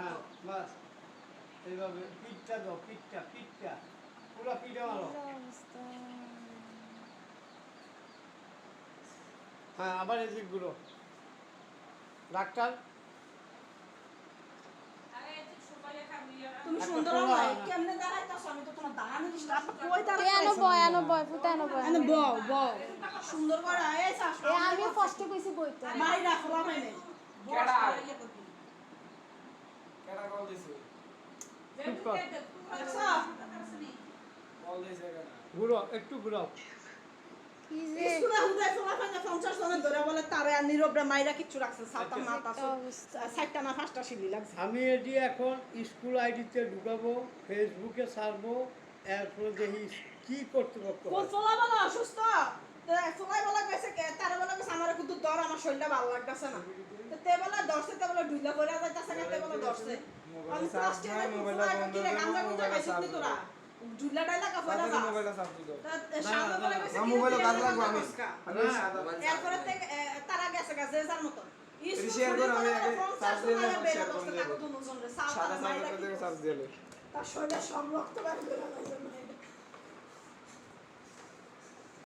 হ্যাঁ বাস। এইভাবে পিঠটা দাও পিঠটা পিঠটা। পুরো পিঠে মারো। হ্যাঁ আবার ডাক্তার? তুমি সুন্দর হয় কেমনে দাঁড়াইতাছ আমি তো তোমার দাঁড়ানো দিস না আপনি এনো বয় এনো বয় ফুটা বয়। এনে বউ বউ সুন্দর করে এই চাষ আমি ফার্স্টে কইছি বইতে মাই মানে কেডা? না পাঁচটা সিলি লাগছে আমি এটি এখন স্কুল আইডিতে ঢুকাবো ফেসবুকে ছাড়বো এরপরে দেখি কি কর্তৃপক্ষ কোন হয়। ফলা বলা অসুস্থ? ফলাই কইছে কে? তারে বলা কইছে আমার কিন্তু দর আমার শরীরটা ভালো লাগতাছে না। তো তে বলা দর্শে তে বলা ডুইলা পড়া যাইতাছে না তে বলা দর্শে আমি বন্ধ খাইছিস তোরা? ডুইলা ডাইলা কা পড়া যা মোবাইলটা চার্জ দিও সামনে বলা কইছে না কি মোবাইলটা রে, কাজ তুই আমি আমি সাদা এরপরে থেকে তারা গেছে যার আমি করে সাদা সাদা করে দিলে তার শরীরে সব রক্ত বের করে